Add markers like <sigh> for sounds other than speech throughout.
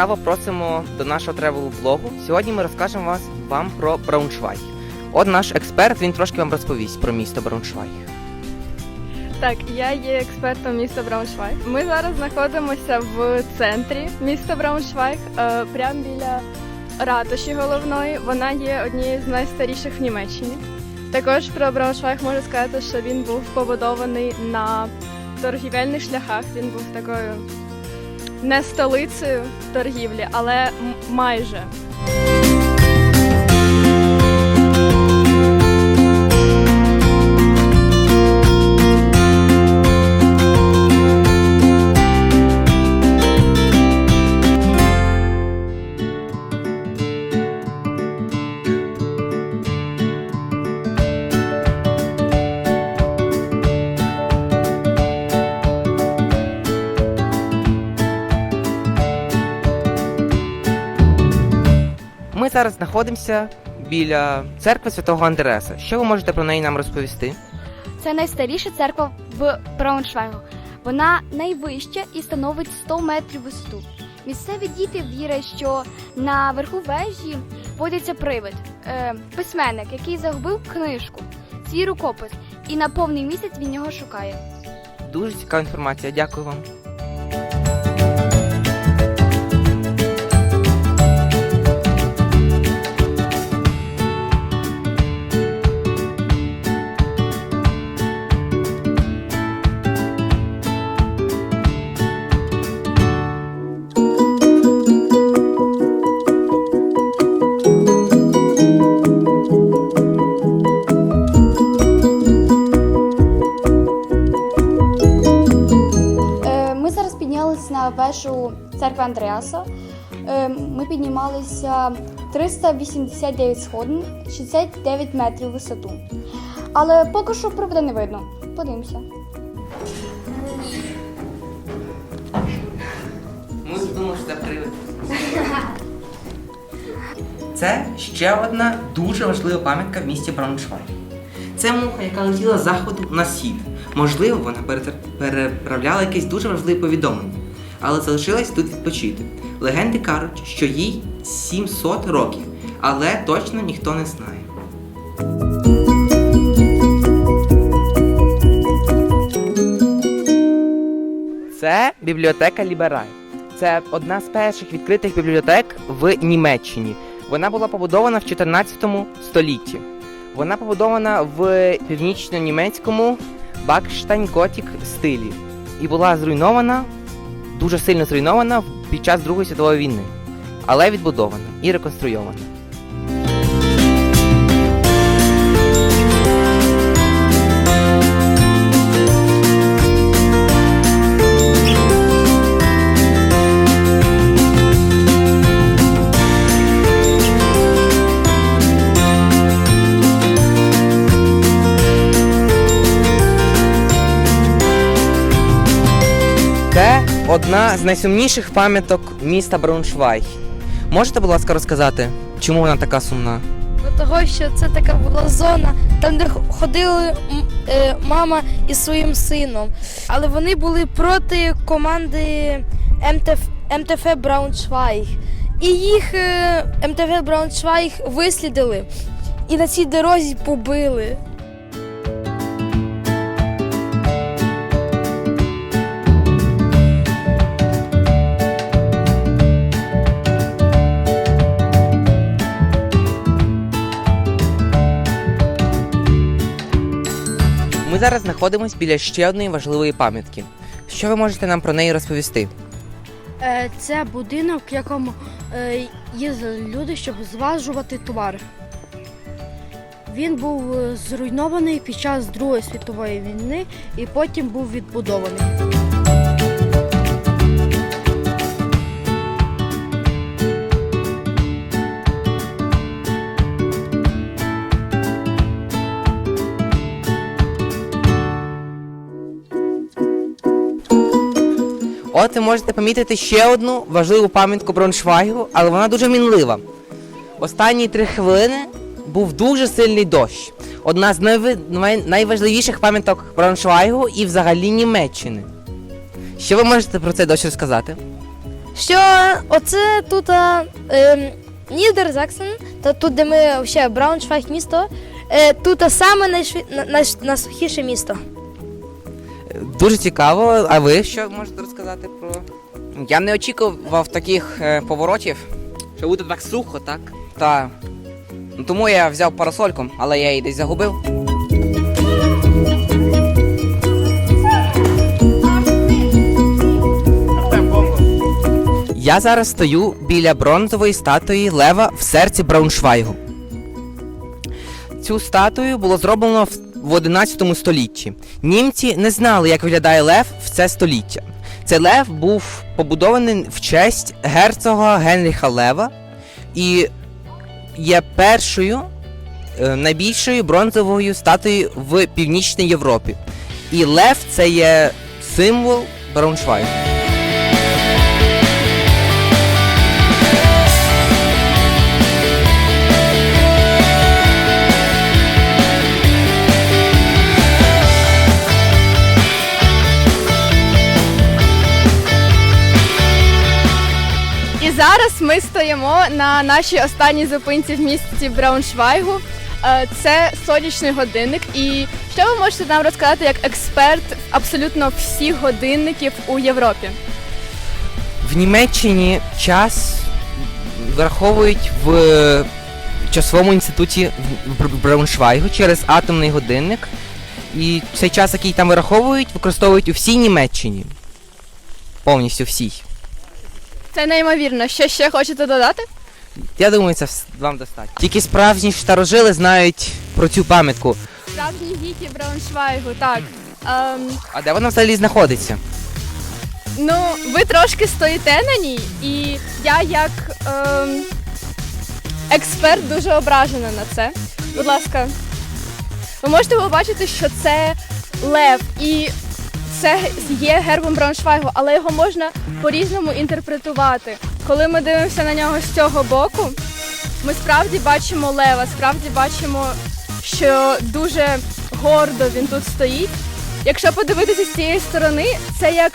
ласкаво просимо до нашого тревел блогу. Сьогодні ми розкажемо вас вам про Брауншвайг. От наш експерт, він трошки вам розповість про місто Брауншвайг. Так, я є експертом міста Брауншвайг. Ми зараз знаходимося в центрі міста Брауншвайг, е, прямо біля ратуші головної. Вона є однією з найстаріших в Німеччині. Також про Брауншвайг можу сказати, що він був побудований на торгівельних шляхах. Він був такою не столицею торгівлі, але майже. Зараз знаходимося біля церкви святого Андреаса. Що ви можете про неї нам розповісти? Це найстаріша церква в Брауншвайгу. Вона найвища і становить 100 метрів висоту. Місцеві діти вірять, що на верху вежі водиться привид, е, письменник, який загубив книжку, свій рукопис, і на повний місяць він його шукає. Дуже цікава інформація, дякую вам. Церкви Андреаса. Е, Ми піднімалися 389 сходин, 69 метрів висоту. Але поки що привода не видно. Подивимося. Ми думали, що це привид. Це ще одна дуже важлива пам'ятка в місті Брауншвайг. Це муха, яка летіла з заходу на схід. Можливо, вона переправляла якесь дуже важливе повідомлення, але залишилась тут відпочити. Легенди кажуть, що їй 700 років, але точно ніхто не знає. Це бібліотека Лібераль. Це одна з перших відкритих бібліотек в Німеччині. Вона була побудована в 14 столітті. Вона побудована в північно-німецькому Бакштайн-Готік стилі і була зруйнована, дуже сильно зруйнована під час Другої світової війни, але відбудована і реконструйована. Одна з найсумніших пам'яток міста Брауншвайг. Можете, будь ласка, розказати, чому вона така сумна? Бо того, що це така була зона, там, де ходили е, мама із своїм сином. Але вони були проти команди МТФ, МТФ Брауншвайг. І їх е, МТФ Брауншвайг вислідили і на цій дорозі побили. Ми зараз знаходимося біля ще одної важливої пам'ятки. Що ви можете нам про неї розповісти? Е, Це будинок, в якому їздили люди, щоб зважувати товар. Він був е, зруйнований під час Другої світової війни і потім був відбудований. От ви можете помітити ще одну важливу пам'ятку Брауншвайгу, але вона дуже мінлива. Останні три хвилини був дуже сильний дощ. Одна з найважливіших пам'яток Брауншвайгу і взагалі Німеччини. Що ви можете про цей дощ розказати? що оце тут а, ем, Нідерзаксен, та тут, де ми ще Брауншвайг місто, е, тут саме найшві... на- найш- найсухіше місто. Дуже цікаво. А ви що можете розказати про. Я не очікував таких е, поворотів, що буде так сухо, так? Та. Ну, тому я взяв парасольку, але я її десь загубив. Я зараз стою біля бронзової статуї Лева в серці Брауншвайгу. Цю статую було зроблено в- в 11 столітті. Німці не знали, як виглядає лев в це століття. Цей лев був побудований в честь герцога Генріха Лева і є першою е, найбільшою бронзовою статуєю в Північній Європі. І лев це є символ Брауншвайгу. Ми стоїмо на нашій останній зупинці в місті Брауншвайгу. Е, Це сонячний годинник. І що ви можете нам розказати як експерт абсолютно всіх годинників у Європі? В Німеччині час враховують в часовому інституті в Брауншвайгу через атомний годинник. І цей час, який там вираховують, використовують у всій Німеччині. Повністю всій. Це неймовірно. Що ще хочете додати? Я думаю, це вс- вам достатньо. Тільки справжні старожили знають про цю пам'ятку. Справжні гіки Брауншвайгу, так. Ем, А де вона взагалі знаходиться? Ну, ви трошки стоїте на ній, і я як ем, експерт дуже ображена на це. Будь ласка, ви можете побачити, що це лев, і це є гербом Брауншвайгу, але його можна по-різному інтерпретувати. Коли ми дивимося на нього з цього боку, ми справді бачимо лева, справді бачимо, що дуже гордо він тут стоїть. Якщо подивитися з цієї сторони, це як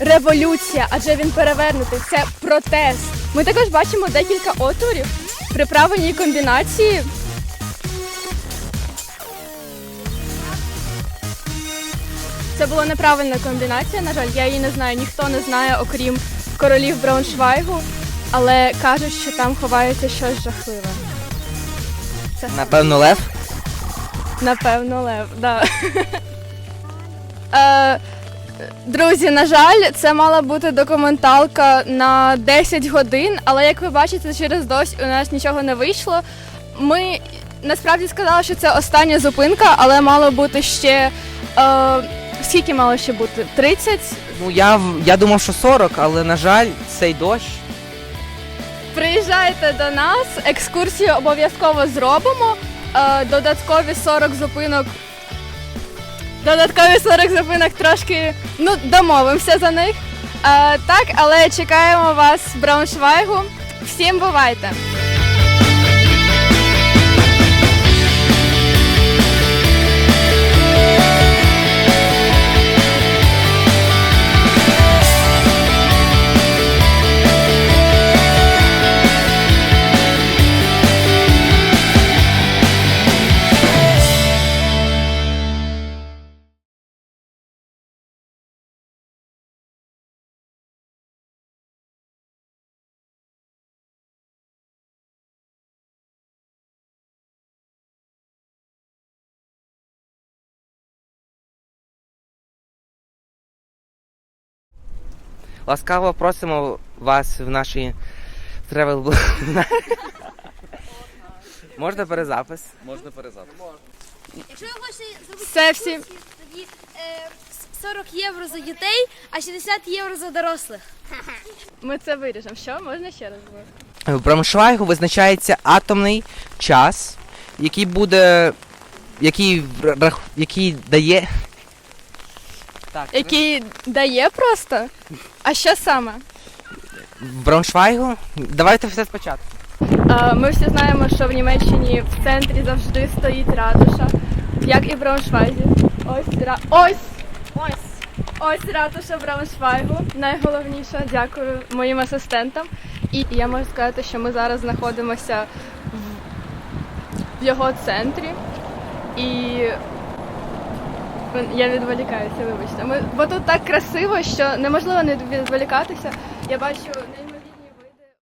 революція, адже він перевернутий. Це протест. Ми також бачимо декілька отворів при правильній комбінації. Це була неправильна комбінація. На жаль, я її не знаю. Ніхто не знає, окрім королів Брауншвайгу, але кажуть, що там ховається щось жахливе. Це Напевно, лев. Напевно, лев, да. Е, Друзі, на жаль, це мала бути документалка на 10 годин, але як ви бачите, через дощ у нас нічого не вийшло. Ми насправді сказали, що це остання зупинка, але мало бути ще. Е, скільки мало ще бути? 30? Ну я, в- я думав, що 40, але на жаль, цей дощ. Приїжджайте до нас, екскурсію обов'язково зробимо. Е, додаткові 40 зупинок. Додаткові 40 зупинок трошки ну, домовимося за них. Е, так, але чекаємо вас в Брауншвайгу. Всім бувайте! Ласкаво просимо вас в наші тревел. <laughs> Можна перезапис? Можна перезапис. Якщо ви хочете зробити тоді 40 євро за дітей, а 60 євро за дорослих. Ми це виріжемо. Що? Можна ще раз? буде? В Брауншвайгу визначається атомний час, який буде. який, рах- який дає. Так, Який дає просто? А що саме? в Брауншвайгу. Давайте все спочатку. Е, Ми всі знаємо, що в Німеччині в центрі завжди стоїть ратуша, як і в Брауншвайзі. Ось ра... ось! Ось! Ось ратуша Брауншвайгу. Найголовніше, дякую моїм асистентам. І я можу сказати, що ми зараз знаходимося в, в його центрі. І я відволікаюся, вибачте. Ми, бо тут так красиво, що неможливо не відволікатися. Я бачу